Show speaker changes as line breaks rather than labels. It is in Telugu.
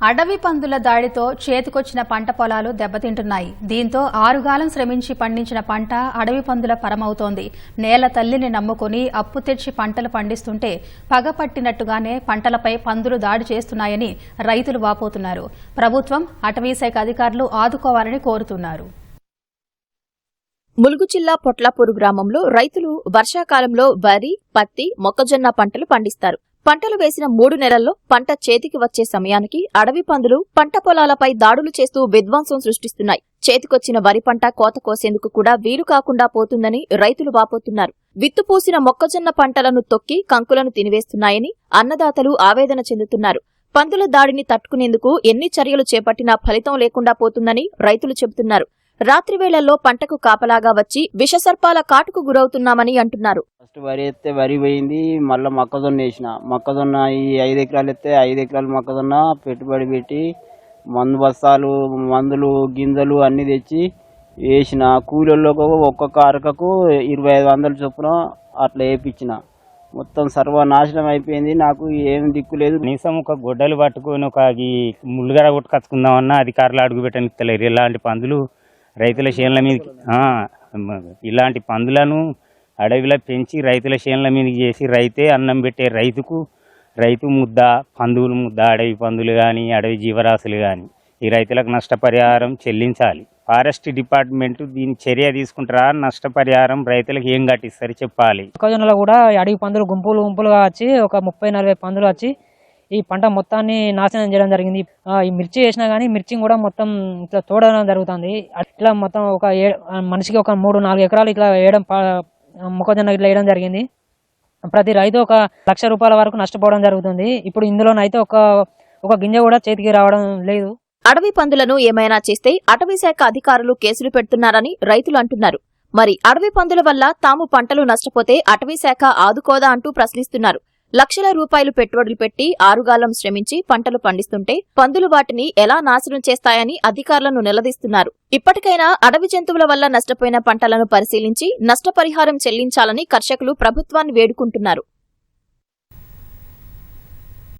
అడవి పందుల దాడితో చేతికొచ్చిన పంట పొలాలు దెబ్బతింటున్నాయి. దీంతో ఆరుగాలం శ్రమించి పండించిన పంట అడవి పందుల పరమవుతోంది. నేల తల్లిని నమ్ముకుని అప్పు తెచ్చి పంటలు పండిస్తుంటే పగపట్టినట్టుగానే పంటలపై పందులు దాడి చేస్తున్నాయని రైతులు వాపోతున్నారు. ప్రభుత్వం అటవీశాఖ అధికారులు ఆదుకోవాలని కోరుతున్నారు.
ములుగు జిల్లా పొట్లపూరు గ్రామంలో రైతులు వర్షాకాలంలో వరి పత్తి మొక్కజొన్న పంటలు పండిస్తారు. పంటలు వేసిన మూడు నెలల్లో పంట చేతికి వచ్చే సమయానికి అడవి పందులు పంట పొలాలపై దాడులు చేస్తూ విధ్వంసం సృష్టిస్తున్నాయి. చేతికొచ్చిన వరి పంట కోత కోసేందుకు కూడా వీలు కాకుండా పోతుందని రైతులు వాపోతున్నారు. విత్తు పూసిన మొక్కజొన్న పంటలను తొక్కి కంకులను తినివేస్తున్నాయని అన్నదాతలు ఆవేదన చెందుతున్నారు. పందుల దాడిని తట్టుకునేందుకు ఎన్ని చర్యలు చేపట్టినా ఫలితం లేకుండా పోతుందని రైతులు చెబుతున్నారు. రాత్రి వేళల్లో పంటకు కాపలాగా వచ్చి విషసర్పాల కాటుకు గురవుతున్నామని అంటున్నారు.
ఫస్ట్ వరి ఎత్తే వరి పోయింది మళ్ళీ మొక్కజొన్న వేసిన. మొక్కజొన్న ఈ ఐదు ఎకరాలు ఎత్తే ఐదు ఎకరాలు మొక్కజొన్న పెట్టుబడి పెట్టి మందు బస్తాలు మందులు గింజలు అన్ని తెచ్చి వేసిన. కూలీలకు ఒక్కొక్క అరకకు ఇరవై ఐదు వందల చొప్పున అట్లా వేయించిన మొత్తం సర్వనాశనం అయిపోయింది నాకు ఏం దిక్కు లేదు.
కనీసం ఒక గొడ్డలు పట్టుకొని ఒక ఈ ముళ్ళుగర కొట్టుకొచ్చుకుందామన్నా అధికారులు అడుగు పెట్టనిస్తలేరు. ఇలాంటి పందులు రైతుల చేనుల మీదకి ఇలాంటి పందులను అడవిలో పెంచి రైతుల చేనుల మీద చేసి రైతే అన్నం పెట్టే రైతుకు రైతు ముద్ద పందువులు ముద్ద అడవి పందులు కానీ అడవి జీవరాశులు కానీ ఈ రైతులకు నష్టపరిహారం చెల్లించాలి. ఫారెస్ట్ డిపార్ట్మెంట్ దీని చర్య తీసుకుంటారా? నష్టపరిహారం రైతులకు ఏం కట్టిస్తారు చెప్పాలి.
మొక్కజొన్నలో కూడా అడవి పందులు గుంపులు గుంపులుగా వచ్చి ఒక ముప్పై నలభై పందులు వచ్చి ఈ పంట మొత్తాన్ని నాశనం చేయడం జరిగింది. ఈ మిర్చి వేసినా కానీ మిర్చి కూడా మొత్తం ఇట్లా తోడడం జరుగుతుంది. ఇట్లా మొత్తం ఒక ఏ- మనిషికి ఒక మూడు నాలుగు ఎకరాలు ఇట్లా వేయడం మొక్కజొన్న ఇట్లా వేయడం జరిగింది. ప్రతి రైతు ఒక లక్ష రూపాయల వరకు నష్టపోవడం జరుగుతుంది. ఇప్పుడు ఇందులోనైతే ఒక ఒక గింజ కూడా చేతికి రావడం లేదు.
అడవి పందులను ఏమైనా చేస్తే అటవీ శాఖ అధికారులు కేసులు పెడుతున్నారని రైతులు అంటున్నారు. మరి అడవి పందుల వల్ల తాము పంటలు నష్టపోతే అటవీ శాఖ ఆదుకోదా అంటూ ప్రశ్నిస్తున్నారు. లక్షల రూపాయలు పెట్టుబడులు పెట్టి ఆరుగాలం శ్రమించి పంటలు పండిస్తుంటే పందులు వాటిని ఎలా నాశనం చేస్తాయని అధికారులను నిలదీస్తున్నారు. ఇప్పటికైనా అడవి జంతువుల వల్ల నష్టపోయిన పంటలను పరిశీలించి నష్టపరిహారం చెల్లించాలని కర్షకులు ప్రభుత్వాన్ని వేడుకుంటున్నారు.